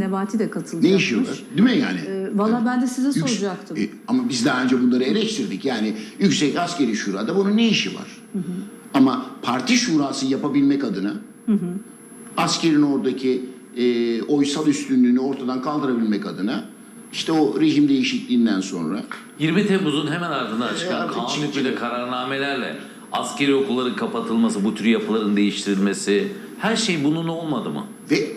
Nebati de katılacakmış. Ne işi var? Değil mi yani? Ee, Valla ben de size Yüks- soracaktım. E, ama biz daha önce bunları eleştirdik. Yani Yüksek Askeri Şura'da bunun ne işi var? Ama parti şurası yapabilmek adına askerin oradaki e, oysal üstünlüğünü ortadan kaldırabilmek adına işte o rejim değişikliğinden sonra 20 Temmuz'un hemen ardından çıkan artık kanun hükmüyle kararnamelerle askeri okulların kapatılması, bu tür yapıların değiştirilmesi her şey bunun olmadı mı? ve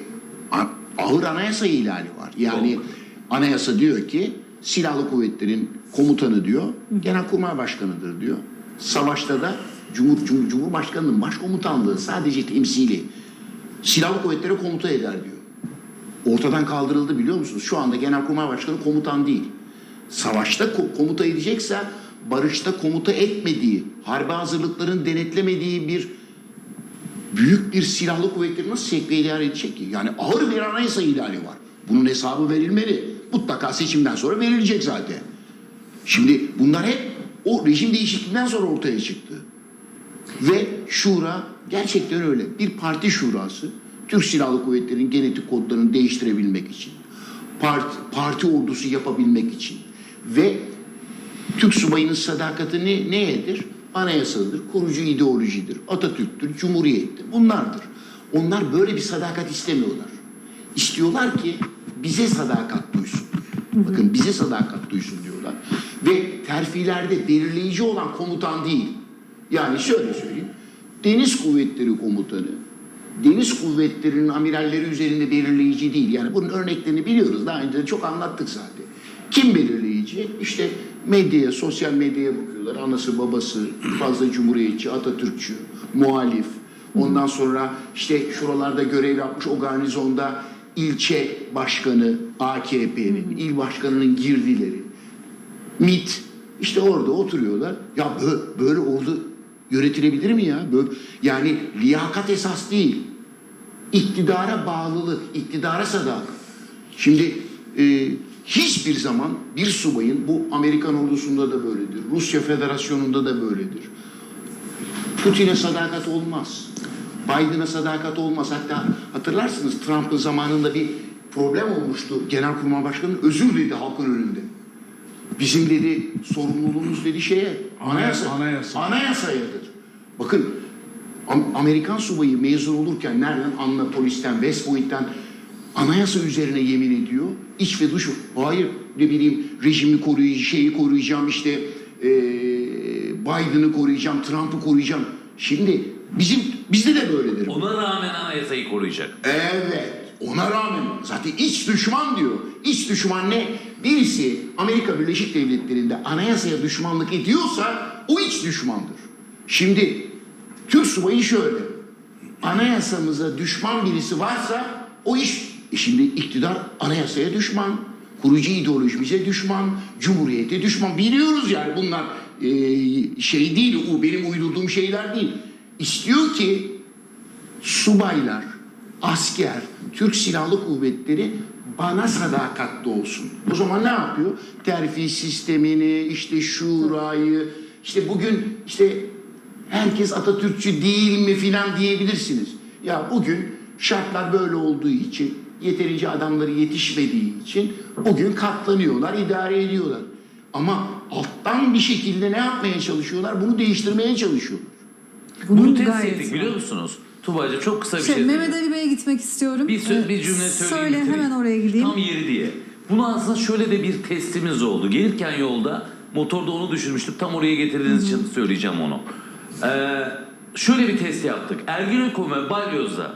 ağır anayasa ihlali var. Yani Doğru. anayasa diyor ki silahlı kuvvetlerin komutanı diyor, genelkurmay başkanıdır diyor. Savaşta da Cumhur, Cumhur Cumhurbaşkanının başkomutanlığı sadece temsili silahlı kuvvetlere komuta eder diyor. Ortadan kaldırıldı biliyor musunuz? Şu anda genelkurmay başkanı komutan değil. Savaşta ko- komuta edecekse barışta komuta etmediği, harbe hazırlıkların denetlemediği bir büyük bir silahlı kuvvetleri nasıl sevk ve idare edecek ki? Yani ağır bir anayasa ihlali var. Bunun hesabı verilmeli. Mutlaka seçimden sonra verilecek zaten. Şimdi bunlar hep o rejim değişikliğinden sonra ortaya çıktı. Ve şura gerçekten öyle. Bir parti şurası Türk Silahlı Kuvvetleri'nin genetik kodlarını değiştirebilmek için, parti, parti ordusu yapabilmek için ve Türk subayının sadakati ne, neyedir? Anayasadır, kurucu ideolojidir, Atatürk'tür, Cumhuriyet'tir. Bunlardır. Onlar böyle bir sadakat istemiyorlar. İstiyorlar ki bize sadakat duysun. Bakın bize sadakat duysun diyorlar. Ve terfilerde belirleyici olan komutan değil. Yani şöyle söyleyeyim. Deniz Kuvvetleri Komutanı, Deniz Kuvvetleri'nin amiralleri üzerinde belirleyici değil. Yani bunun örneklerini biliyoruz. Daha önce de çok anlattık zaten. Kim belirleyici? İşte medyaya, sosyal medyaya bakıyorlar. Anası, babası, fazla cumhuriyetçi, Atatürkçü, muhalif. Ondan sonra işte şuralarda görev yapmış o garnizonda ilçe başkanı AKP'nin, il başkanının girdileri. MIT işte orada oturuyorlar. Ya böyle, böyle ordu yönetilebilir mi ya? Böyle, yani liyakat esas değil. İktidara bağlılık, iktidara sadakat. Şimdi e, hiçbir zaman bir subayın bu Amerikan ordusunda da böyledir. Rusya Federasyonu'nda da böyledir. Putin'e sadakat olmaz. Biden'a sadakat olmaz. Hatta hatırlarsınız Trump'ın zamanında bir problem olmuştu. Genelkurmay Başkanı özür diledi halkın önünde. Bizim dedi sorumluluğumuz dedi şeye anayasa, Anayasa. anayasayadır. Bakın Am- Amerikan subayı mezun olurken nereden Annapolis'ten, West Point'ten anayasa üzerine yemin ediyor. İç ve dış. Hayır ne bileyim rejimi koruyacağım, şeyi koruyacağım işte eee Biden'ı koruyacağım, Trump'ı koruyacağım. Şimdi bizim bizde de böyledir. Ona rağmen anayasayı koruyacak. Evet. Ona rağmen zaten iç düşman diyor. İç düşman ne? Birisi Amerika Birleşik Devletleri'nde anayasaya düşmanlık ediyorsa o iç düşmandır. Şimdi Türk subayı şöyle. Anayasamıza düşman birisi varsa o iş e şimdi iktidar anayasaya düşman. Kurucu ideolojimize düşman, cumhuriyete düşman. Biliyoruz yani bunlar e, şey değil, o benim uydurduğum şeyler değil. İstiyor ki subaylar, asker, Türk Silahlı Kuvvetleri bana sadakatli olsun. O zaman ne yapıyor? Terfi sistemini, işte şurayı, işte bugün işte herkes Atatürkçü değil mi filan diyebilirsiniz. Ya bugün şartlar böyle olduğu için, yeterince adamları yetişmediği için bugün katlanıyorlar, idare ediyorlar. Ama alttan bir şekilde ne yapmaya çalışıyorlar? Bunu değiştirmeye çalışıyorlar. Bunu Bunun test ettik biliyor musunuz? Tuba'cığım çok kısa bir Şey, şey, Mehmet. Ali Bey'e gitmek istiyorum. Bir, sö- bir Ee, cümle söyleyeyim. Söyle bitireyim. hemen oraya gideyim. Tam yeri diye. Bunu aslında şöyle de bir testimiz oldu. Gelirken yolda motorda onu düşürmüştüm. Tam oraya getirdiğiniz için söyleyeceğim onu. Ee, şöyle bir test yaptık. Ergenekon ve Balyoz'da